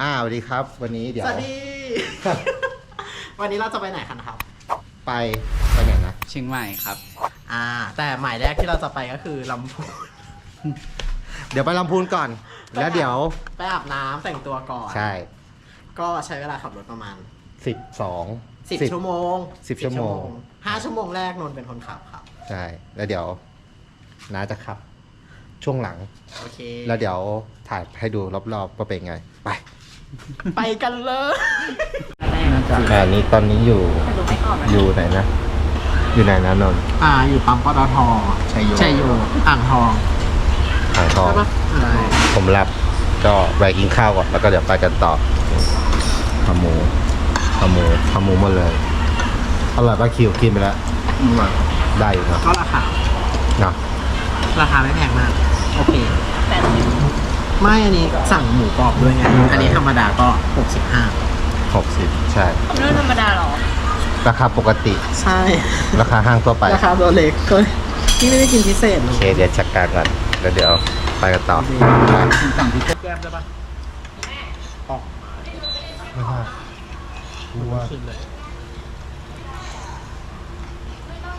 อ่าสวัสดีครับ วันนี้เดี๋ยว สวัสดี วันนี้เราจะไปไหนกันครับ ไปไปไหนนะเชียงใหม่ครับ อ่า แต่หมายแรกที่เราจะไปก็คือลำพูนเดี๋ยวไปลำพูนก่อน แล้วเดี๋ยวไปอาบน้ำแต่งตัวก่อน ใช่ก็ใช้เวลาขับรถประมาณ สิบสอง10ชั่วโมงสิบชั่วโมง ห้าชั่วโมงแรกนนท์เป็นคนขับครับ ใช่ แล้วเดี๋ยวน้าจะขับ ช่วงหลัง โอเค แล้วเดี๋ยวถ่ายให้ดูรอบๆว่าเป็นไง ไป ไปกันเลยอ่านี้ตอนนี้อยู่อยู่ไหนนะ อยู่ไหนนะนนท์อ่า อยู่ปั๊มปตทชัยโยชัยโยอ่างทองอ่างทอง ใช่ปะใช่ผมรับก็ไปกินข้าวก่อนแล้วก็เดี๋ยวไปกันต่อขาหมูขาหมูขาหมูหมดเลยอร่อยปะคิวกินไปแล้วได้อยู่เนอะก็ราคาเนาะราคาไม่แพงมาก โอเค ไม่อันนี้สั่งหมูกรอบด้วยไง อันนี้ธรรมดาก็ 65หกสิบใช่ เรื่องธรรมดาเหรอ ราคาปกติ ใช่ ราคาห้างทั่วไป ราคาตัวเล็กก็ที่ไม่ได้กินพิเศษเลโอยเค เดี๋ยวจัดการก่อน แล้วเดี๋ยวไปกันต่อไปสั่งพิเศษแก้มได้ปะออกไม่ได้กูว่าขึ้นเลย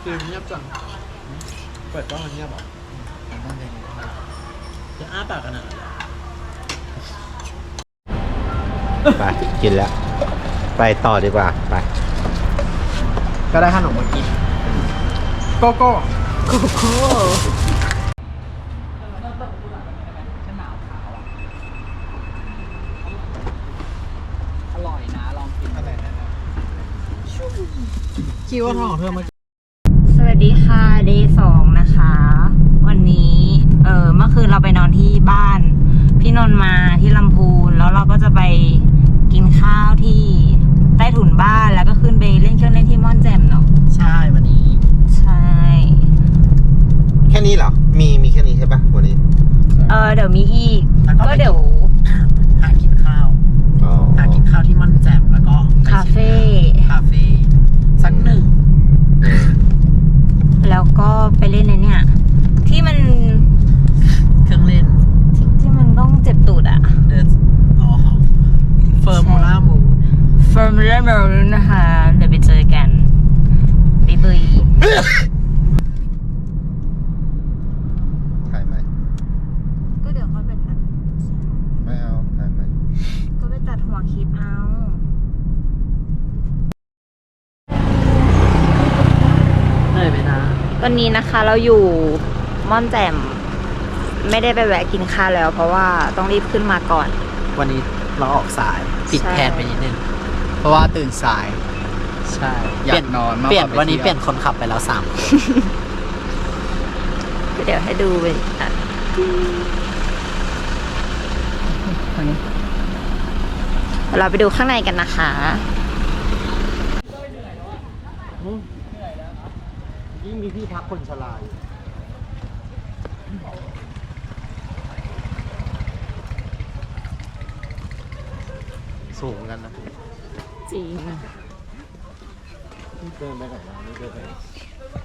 คือเงียบจังเปิดกล้องมันเงียบเหรอจะอ้าปากกันอะ ไปกินแล้ว ไปต่อดีกว่า ไป ก็ได้ขนมมากินโกโก้โกโก้อร่อยนะลองกินอะไรนะคิดว่าทองของเธอมาสวัสดีค่ะเดย์สองนะคะ วันนี้ เออเมื่อคืนเราไปนอนที่บ้าน พี่นนท์มาที่ลำพูนแล้วเราก็จะไป กินข้าวที่ใต้ถุนบ้านแล้วก็ขึ้นไปเล่นเครื่องเล่นที่ม่อนแจ่มเนาะใช่วันนี้ ใช่ แค่นี้เหรอ มีมีแค่นี้ใช่ปะวันนี้ เออเดี๋ยวมีอีก แล้วก็ก็เดี๋ยวหากินข้าว อ๋อ หากินข้าวที่มันแจ่มแล้วก็ไปคาเฟ่คาเฟ่สักหนึ่งแล้วก็ไปเล่นในเนี่ย ที่มันเครื่องเล่นที่ที่มันต้องเจ็บตูดอะเดินอ๋อเฟอร์มูล่ามู f o r m u l a m o นะคะ เดี๋ยวไปเจอกันบ๊ายบายถ่ายไหมก็เดี๋ยวค่อยไปตัดไม่เอาถ่ายไหมก็ไปตัดหัวคลิปเอาเหนื่อยไหมนะวันนี้นะคะเราอยู่ม่อนแจ่มไม่ได้ไปแวะกินข้าวแล้ว เพราะว่าต้องรีบขึ้นมาก่อน วันนี้ เราออกสายปิดใช่แผนไปนิดนึงเพราะว่าตื่นสาย ใช่อยากนอนมากกว่าเปลี่ยนไปวันนี้เที่ยวเปลี่ยนคนขับไปแล้วสามเดี๋ยวให้ดูไปอะเดี๋ยวเราไปดูข้างในกันนะคะยิ่งมีที่พักคนชราอยู่ สูงกันนะจริง เดินไปไหนมาไม่เดินไปไหน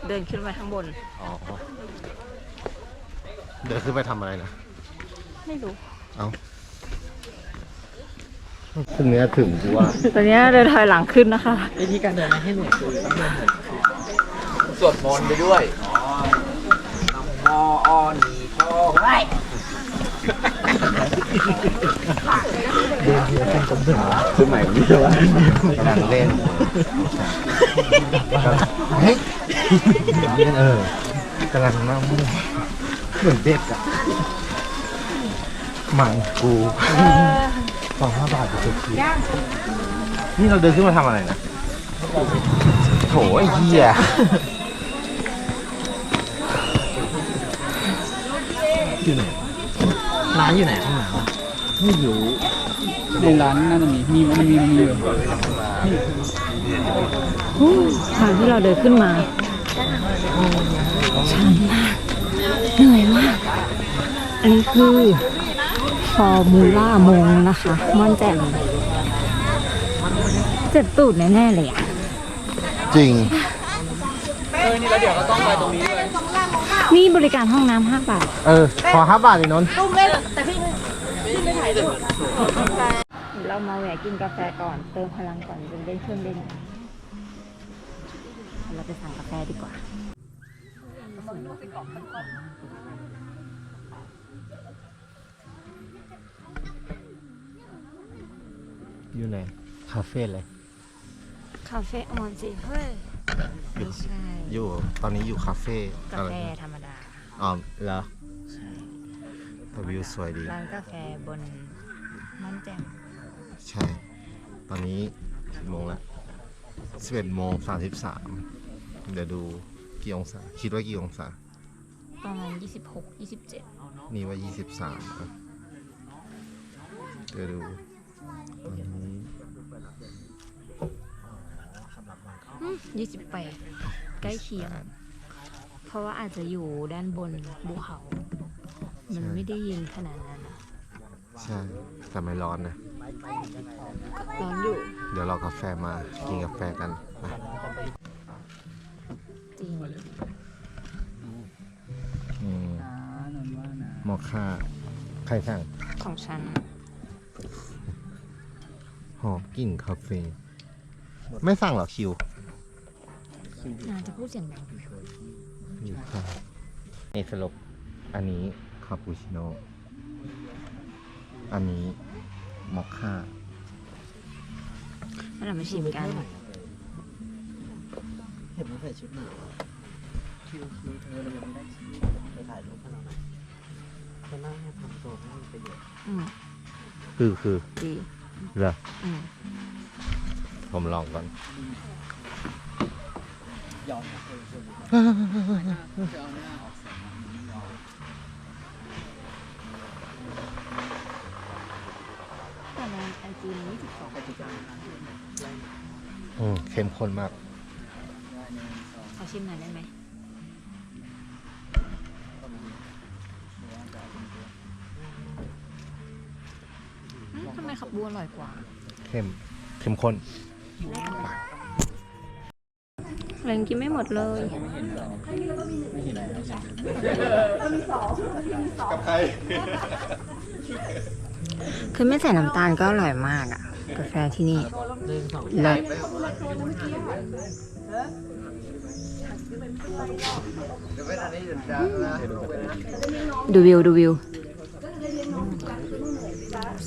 เดินขึ้นมาข้างบน อ๋อ เดินขึ้นไปทำอะไรนะ ไม่รู้ เอาพรุ่งนี้ถึงกูว่า ตอนนี้เดินถอยหลังขึ้นนะคะ วิธีการเดินไม่ให้เหนื่อยคือต้องเดินเหนื่อยสวดมนต์ไปด้วยมอออนีพอไว้ สมัยนี้ว่านังเล่นเฮ้ยเล่นเออกำลังนั่งมั่วเหมือนเด็กอะหมังกูสองห้าบาทจะคิดนี่เราเดินขึ้นมาทำอะไรนะโถไอ้เหี้ยร้านอยู่ไหนข้างหลังวะ ในร้านน่าจะมีมีมันมีมันมีอยู่ทางที่เราเดินขึ้นมาชันมากเหนื่อยมาก อันนี้คือฟอร์มูล่ามงนะคะ ม่อนแจ่มเจ็บตูดแน่ๆเลยอะจริงนี่บริการห้องน้ำห้าบาท เออ ขอห้าบาทอีกนนท์เรา เรามาแวะกินกาแฟก่อน เติมพลังก่อนจนเล่นเครื่องเล่นเดี๋ยวเราไปสั่งกาแฟดีกว่าอยู่ไหนคาเฟ่เลยคาเฟ่ออนสิเฮ้ยไม่ใช่อยู่ตอนนี้อยู่คาเฟ่กาอะไรแฟนะธรรมดาอ๋อเหรอใช่แต่วิวสวยดีร้านกาแฟบนม่อนแจ่ม ใช่ ตอนนี้กี่โมงแล้ว11โมง33เดี๋ยวดูกี่องศา คิดว่ากี่องศา ประมาณ26 27นี่ว่า23ครับเดี๋ยวดูตอนนี้อืม28ใกล้เคียง เพราะว่าอาจจะอยู่ด้านบนภูเขา มันไม่ได้เย็นขนาดนั้น ใช่ แต่ไม่ร้อนนะ ร้อนอยู่ เดี๋ยวเรากาแฟมากินกาแฟกันไปจริงอืมมอคค่าใครสั่งของฉัน หอมกลิ่นคาเฟ่ไม่สั่งเหรอคิวนาจะพูดเสียงดังอยู่ค่ะนี่สรุปอันนี้คาปูชิโน่อันนี้ มอคค่าแล้วเรามาชิมกัน เห็นมันใส่ชุดหนาวอะคิวคิวเธอเรายังไม่ได้คิวไปถ่ายรูปให้เราหน่อยจะนั่งให้ทำตัวไม่มีประโยชน์อืมคือคือดีเหรออืมผมลองก่อนยอมนะเออคนแต่ จีนี้22ไปจิกาอืมเข้มข้นมาก ขอชิมหน่อยได้ไหมอืมทำไมขับบัวอร่อยกว่า เข้มเข้มข้นเรนกินไม่หมดเลย กับใคร คือไม่ใส่น้ำตาลก็อร่อยมากอะกาแฟที่นี่หนึ่งสองเลิศดูวิวดูวิว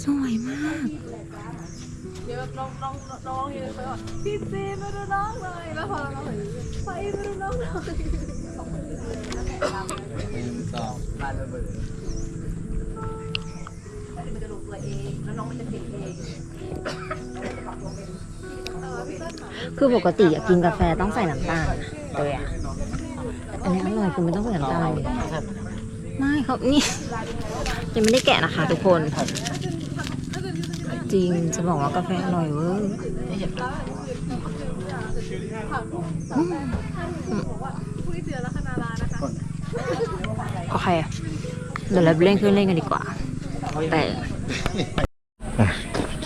สวยมากเดี๋ยวน้องน้องน้องยืนไปว่าพี่ซีมาดูน้องเลยแล้วพอเราเห็นไปมาดูน้องหน่อยหนึ่งสองบ้านระเบิดมั น้องมันจะติดเองคือปกติอะกินกาแฟต้องใส่น้ำตาลเลยอะอันนี้อร่อยคือไม่ต้องใส่น้ำตาลเลยไม่ครับนี่ยังไม่ได้แกะนะคะทุกคน จริงจะบอกว่ากาแฟอร่อยเวอร์พรุ่งนี้เจอลัคนารานะคะโอเคเดี๋ยวเราไปเล่นเครื่องเล่นกันดีกว่า แต่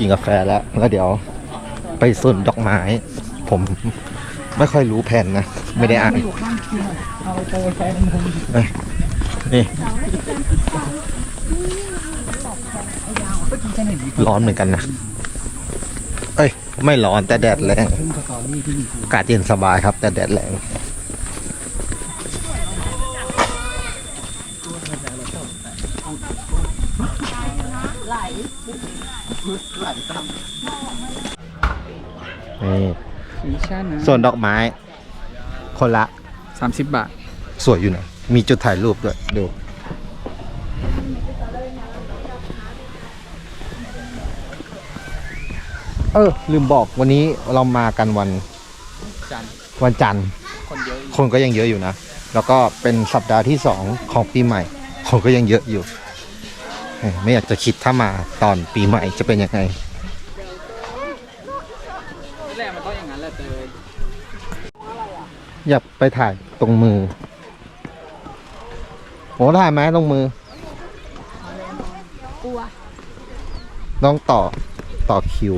กินกาแฟแล้ว แล้วเดี๋ยวไปสวนดอกไม้ ผมไม่ค่อยรู้แผนนะ ไม่ได้อ่านนี่ร้อนเหมือนกันนะ เอ้ย ไม่ร้อนแต่แดดแรง อากาศเย็นสบายครับ แต่แดดแรง นี่มีชั่นนะส่วนดอกไม้ คนละ สามสิบบาท สวยอยู่นะ มีจุดถ่ายรูปด้วยดูเออ ลืมบอกวันนี้เรามากันวันจันวันจันทร์คนเยอะอยู่คนก็ยังเยอะอยู่นะ แล้วก็เป็นสัปดาห์ที่สองของปีใหม่ คนก็ยังเยอะอยู่เอ้ย ไม่อยากจะคิดถ้ามาตอนปีใหม่จะเป็นยังไงที่แรกมันต้องอย่างนั้นแหละเตยอยากไปถ่ายตรงมือโอ้ถ่ายไหมตรงมือ กลัวต้องต่อต่อคิว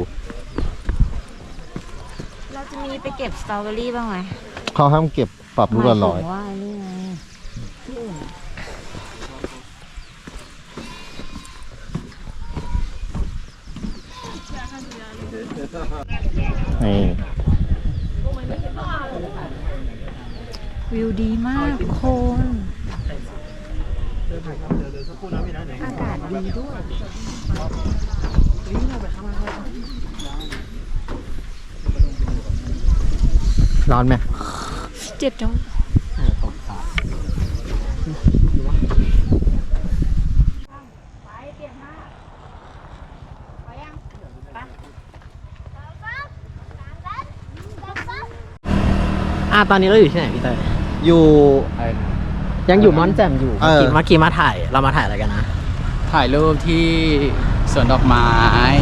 เราจะมีไปเก็บสตรอเบอรี่บ้างไหมเขาห้ามเก็บปรับลูกละร้อย หมายถึงว่านี่ไงที่อื่น นี่วิวดีมากทุกคนอากาศดีด้วยร้อนไหมเจ็บจัง อะตอนนี้เราอยู่ที่ไหนพี่เตยอยู่ยังอยู่ม่อนแจ่มอยู่เอเมื่ออกี้เมื่อกี้มาถ่ายเรามาถ่ายอะไรกันนะ ถ่ายรูปที่สวนดอกไม้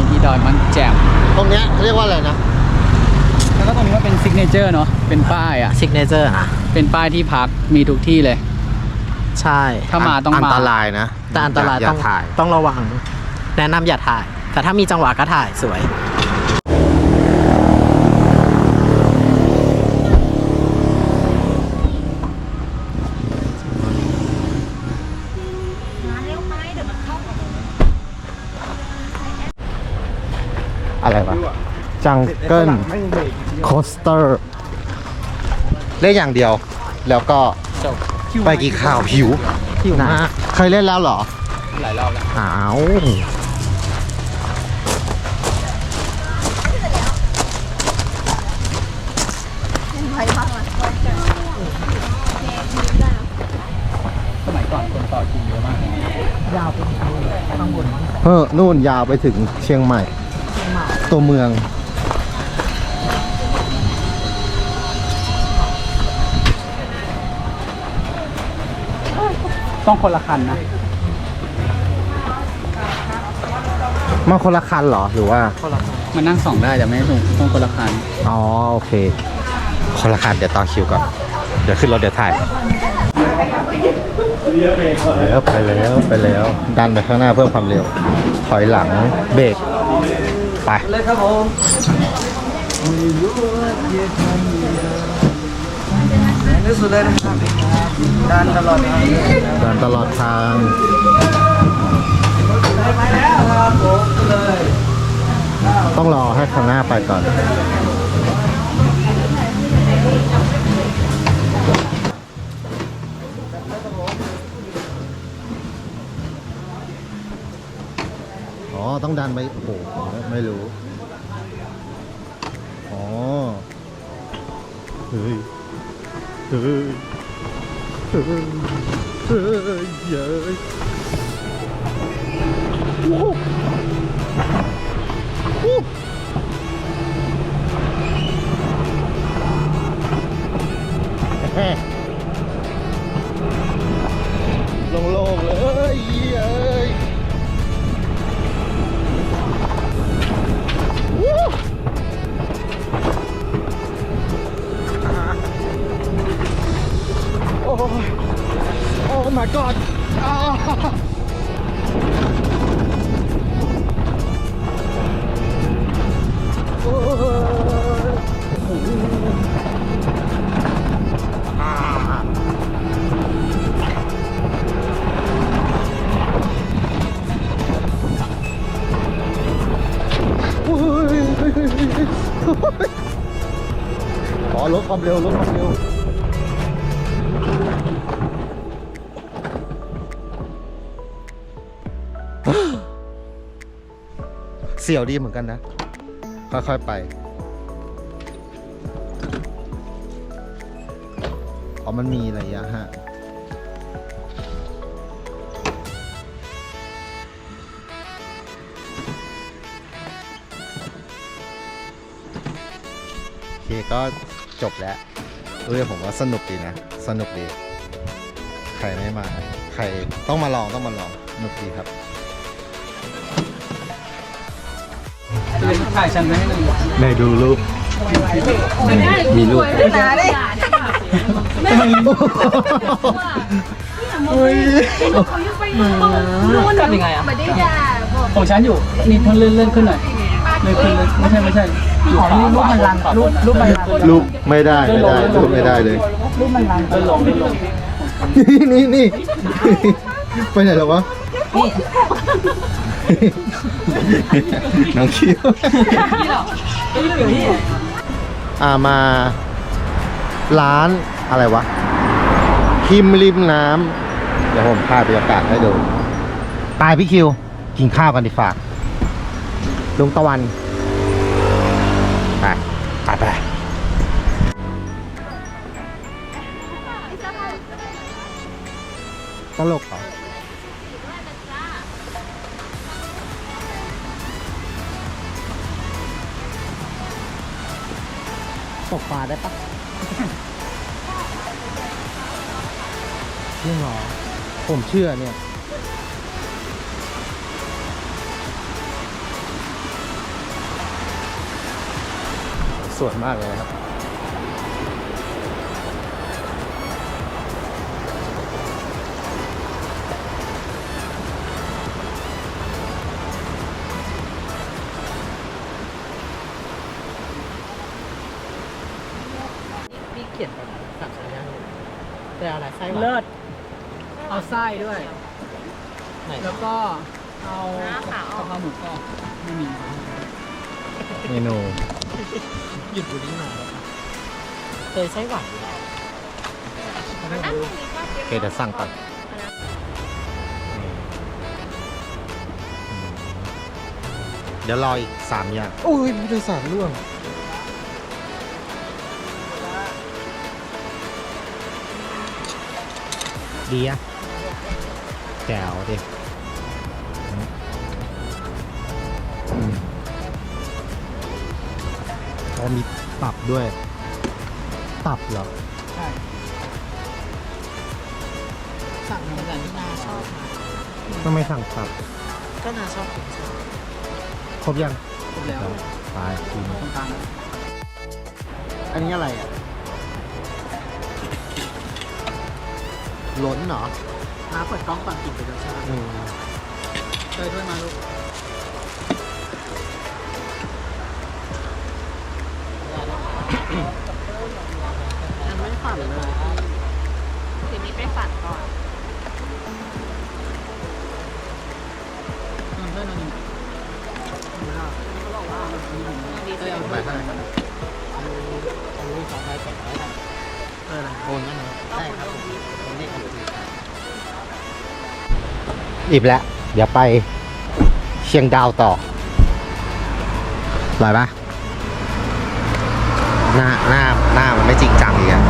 ที่ดอยมันแจ่มตรงเนี้ยเรียกว่าอะไรนะ แล้วก็ตรงนี้ก็เป็นซิกเนเจอร์เนาะเป็นป้ายอะ ซิกเนเจอร์นะ เป็นป้ายที่พักมีทุกที่เลย ใช่ถ้ามาต้อง อันมาตรายนะแต่อันตรายอย่าต้องถ่าย ต้องระวัง แนะนำอย่าถ่าย แต่ถ้ามีจังหวะก็ถ่ายสวย อะไรวะจังเกิลโคสเตอร์เล่นอย่างเดียว แล้วก็จบไปกินข้าวหิวหิวมากเคยเล่นแล้วเหรอ หลายรอบแล้วอ้าวสมัยก่อนคนต่อคิวเยอะมากเฮ้อนู่นยาวไปถึงเชียงใหม่ ตัวเมือง ต้องคนละคันนะ มาคนละคันเหรอหรือว่ามันนั่งสองได้แต่ไม่ถูกต้องคนละคันอ๋อโอเค คนละคันเดี๋ยวต่อคิวก่อน เดี๋ยวขึ้นรถเดี๋ยวถ่ายแล้วไปแล้วไปแล้ว ดันไปข้างหน้าเพิ่มความเร็ว ถอยหลังเบรก ไปเลยครับผมที่สุดเลยนะครับดันตลอดทางดันตลอดทางต้องรอให้ข้างหน้าไปก่อน อ๋อ ต้องดันไป โอ้โห ไม่รู้ อ๋อ เฮ้ย เฮ้ย เฮ้ย เสี่ยวดีเหมือนกันนะ ค่อยๆไป อ๋อ มันมีระยะฮะโอเคก็จบแล้วเออผมว่าสนุกดีนะ สนุกดี ใครไม่มา ใครต้องมาลองต้องมาลองสนุกดีครับ ถ่ายฉันไว้ให้หนึ่งในดูรูปมีรูปนาดิทำยังไงอะไม่ได้ด่าบอกของฉันอยู่นี่เพิ่งเลื่อนเลื่อนขึ้นหน่อยเลื่อนขึ้นเลยไม่ใช่ไม่ใช่อยู่ขวารูปมันรันรูปรูปมันรันรูปไม่ได้ไม่ได้รูปไม่ได้เลยรูปมันรันเลื่อนลงเลื่อนลงนี่นี่นี่ไปไหนแล้ววะ น้องคิวอ่ามาร้านอะไรวะคิมริมน้ำเดี๋ยวผมพาบรรยากาศให้ดูไปพี่คิว กินข้าวกันดีฝากลุงตะวันไปไปไปตลกเหรอ ตกปลาได้ปะจริงเหรอผมเชื่อเนี่ย สวยมากเลยนะครับ อะไรไส้หวานเลิศเอาไส้ด้วย ไหนแล้วก็เอาหน้าขาวกะเพราหมูกรอบไม่มีเมนูหยุดบุรีมาแล้วค่ะเคยไส้หวานอยู่แล้วโอเคเดี๋ยวสั่งก่อนเดี๋ยวรออีกสามอย่าง โอ้ยผู้โดยสารร่วง ดีอะแจ๋วดิอืมอ๋อมีตับด้วย ตับเหรอ ใช่สั่งมาแต่นี่นาชอบนะทำไมสั่งตับ ก็นาชอบกินชอบครบยังครบแล้วไปกิน ตรงกลางอันนี้อะไรอะ ล้นเหรอน้าเปิดกล้องก่อนกินไปด้วยใช่ไหมอืมเคยด้วยมาลูก อิ่มแล้ว เดี๋ยวไปเชียงดาวต่ออร่อยปะหน้าหน้าหน้ามันไม่จริงจังอีกอะ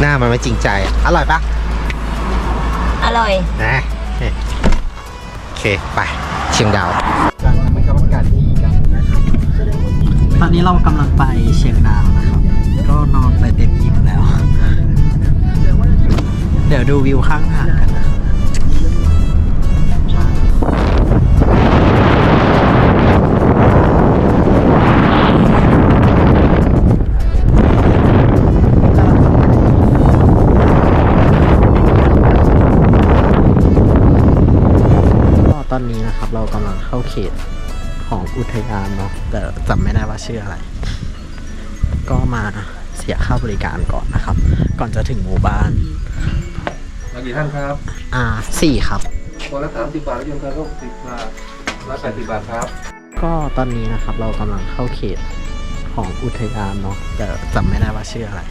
หน้ามันไม่จริงใจอะอร่อยปะอร่อย นะโอเค ไป เชียงดาวการทำให้กรรมการที่กันตอนนี้เรากำลังไปเชียงดาวนะครับ ก็นอนไปเต็มอิ่มแล้ว เดี๋ยวดูวิวข้างทางกันนะ ตของอุทยานเนาะแต่จำไม่ได้ว่าชื่ออะไร ก็มาเสียค่าบริการก่อนนะครับ ก่อนจะถึงหมู่บ้าน มากี่ท่านครับอ่าสี่ครับ คนละสามสิบบาทแล้วยนต์การก็สิบบาทร้อยแปดสิบบาทครับ ก็ตอนนี้นะครับเรากำลังเข้าเขตของอุทยานเนาะแต่จำไม่ได้ว่าชื่ออะไร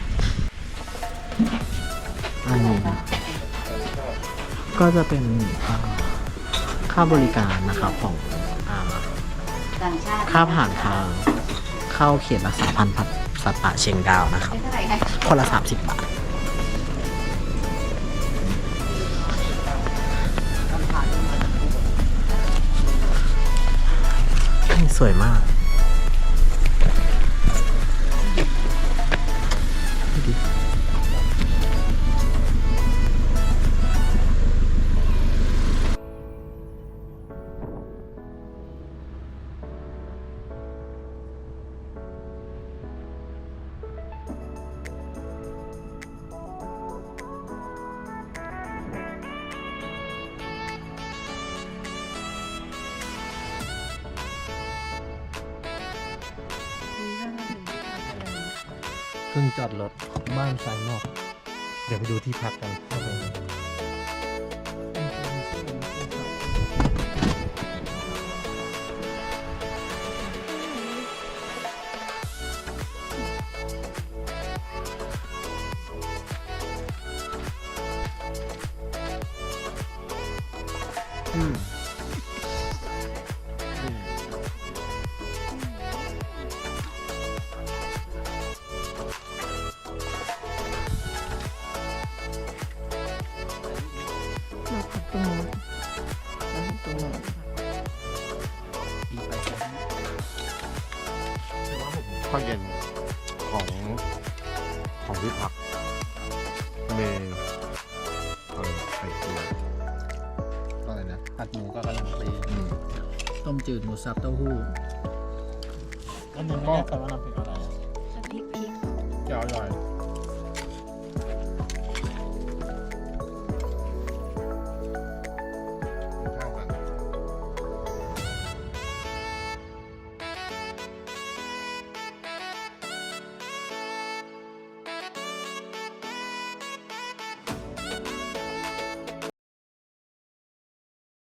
อันนี้นะก็จะเป็นอ่าค่าบริการนะครับของอ่า ต่างชาติค่าผ่านทางเข้าเขตรักษาพันธุ์สัตว์ป่าเชียงดาวนะครับเท่าไหร่คะคนละสามสิบบาท สวยมาก ของของที่พักเมย์อะไรไข่เจียวอะไรนะผัดหมูก็กระหล่ำปลีต้มจืดหมูสับเต้าหู้อันนี้ไม่แน่ใจว่าน้ำพริกอะไร พริกพริก จะอร่อย